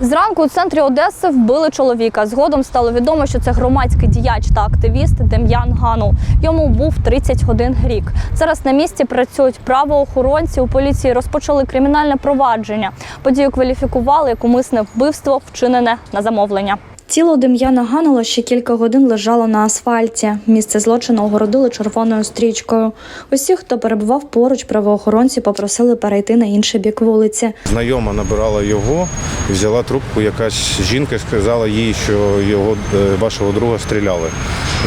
Зранку у центрі Одеси вбили чоловіка. Згодом стало відомо, що це громадський діяч та активіст Дем'ян Ганул. Йому був 31 рік. Зараз на місці працюють правоохоронці. У поліції розпочали кримінальне провадження. Подію кваліфікували як умисне вбивство, вчинене на замовлення. Тіло Дем'яна Ганула ще кілька годин лежало на асфальті. Місце злочину огородили червоною стрічкою. Усі, хто перебував поруч, правоохоронці попросили перейти на інший бік вулиці. Знайома набирала його, взяла трубку. Якась жінка сказала їй, що його е, вашого друга стріляли.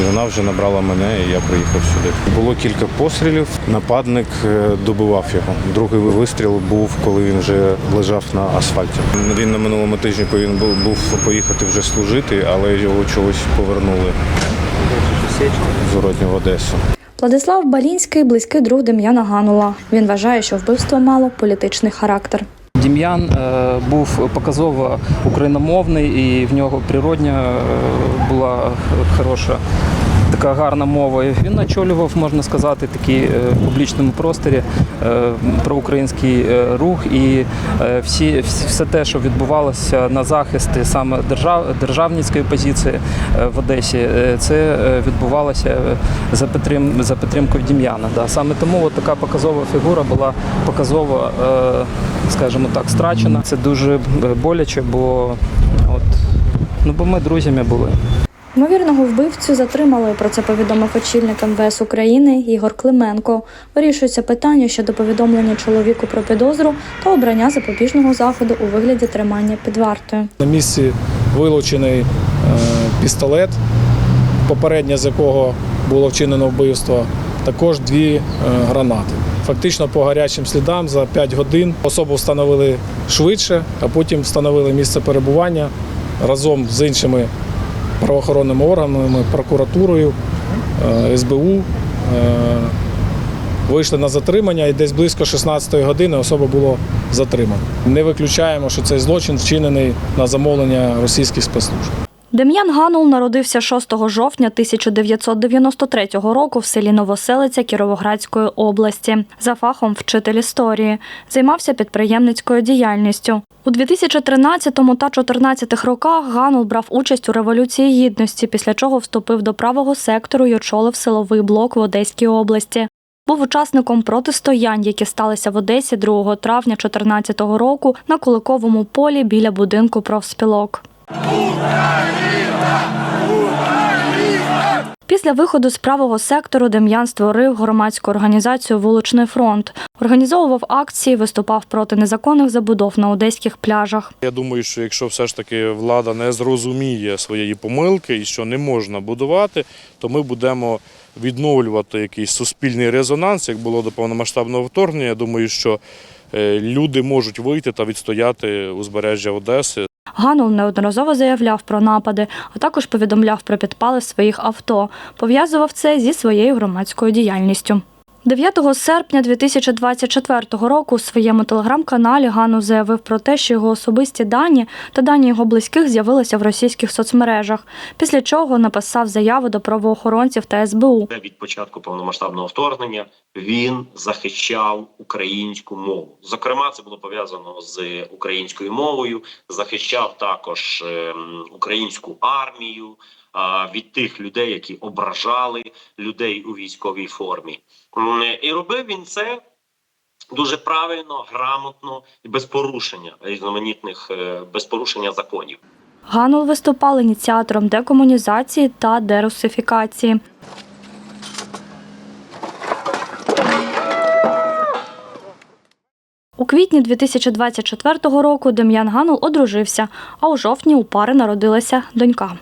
Вона вже набрала мене, і я приїхав сюди. Було кілька пострілів. Нападник е, добивав його. Другий вистріл був, коли він вже лежав на асфальті. Він на минулому тижні повинен був, поїхати вже служити, але його чогось повернули зворотні в Одесу. Владислав Балінський близький друг Дем'яна Ганула. Він вважає, що вбивство мало політичний характер. Дем'ян е, був показово україномовний і в нього природня е, була хороша. Така гарна мова. Він очолював, можна сказати, такий е, в публічному просторі е, проукраїнський е, рух і всі, все те, що відбувалося на захисті саме держав, державницької позиції в Одесі, це відбувалося за, підтрим, за підтримкою Дем'яна. Да. Саме тому от така показова фігура була показово, скажімо так, страчена. Це дуже боляче, бо от, ну, бо ми друзями були. Ймовірного вбивцю затримали. Про це повідомив очільник МВС України Ігор Клименко. Вирішується питання щодо повідомлення чоловіку про підозру та обрання запобіжного заходу у вигляді тримання під вартою. На місці вилучений е, пістолет, попереднє з якого було вчинено вбивство, також дві е, гранати. Фактично по гарячим слідам за 5 годин особу встановили швидше, а потім встановили місце перебування разом з іншими правоохоронними органами, прокуратурою, е, СБУ. е, Вийшли на затримання і десь близько 16-ї години особа була затримана. Не виключаємо, що цей злочин вчинений на замовлення російських спецслужб. Дем'ян Ганул народився 6 жовтня 1993 року в селі Новоселиця Кіровоградської області. За фахом вчитель історії. Займався підприємницькою діяльністю. У 2013 та 2014 роках Ганул брав участь у Революції Гідності, після чого вступив до правого сектору і очолив силовий блок в Одеській області. Був учасником протистоянь, які сталися в Одесі 2 травня 2014 року на Куликовому полі біля будинку профспілок. Після виходу з правого сектору Дем'ян створив громадську організацію Вуличний фронт, організовував акції, виступав проти незаконних забудов на одеських пляжах. Я думаю, що якщо все ж таки влада не зрозуміє своєї помилки і що не можна будувати, то ми будемо відновлювати якийсь суспільний резонанс, як було до повномасштабного вторгнення. Я думаю, що е, люди можуть вийти та відстояти узбережжя Одеси. Ганул неодноразово заявляв про напади, а також повідомляв про підпали своїх авто. Пов'язував це зі своєю громадською діяльністю. 9 серпня 2024 року у своєму телеграм-каналі Гану заявив про те, що його особисті дані та дані його близьких з'явилися в російських соцмережах, після чого написав заяву до правоохоронців та СБУ. від початку повномасштабного вторгнення він захищав українську мову. Зокрема, це було пов'язано з українською мовою. Захищав також ем, українську армію від тих людей, які ображали людей у військовій формі. І робив він це. Дуже правильно, грамотно і без порушення різноманітних е, без порушення законів. Ганул виступав ініціатором декомунізації та дерусифікації. У квітні 2024 року Дем'ян Ганул одружився, а у жовтні у пари народилася донька.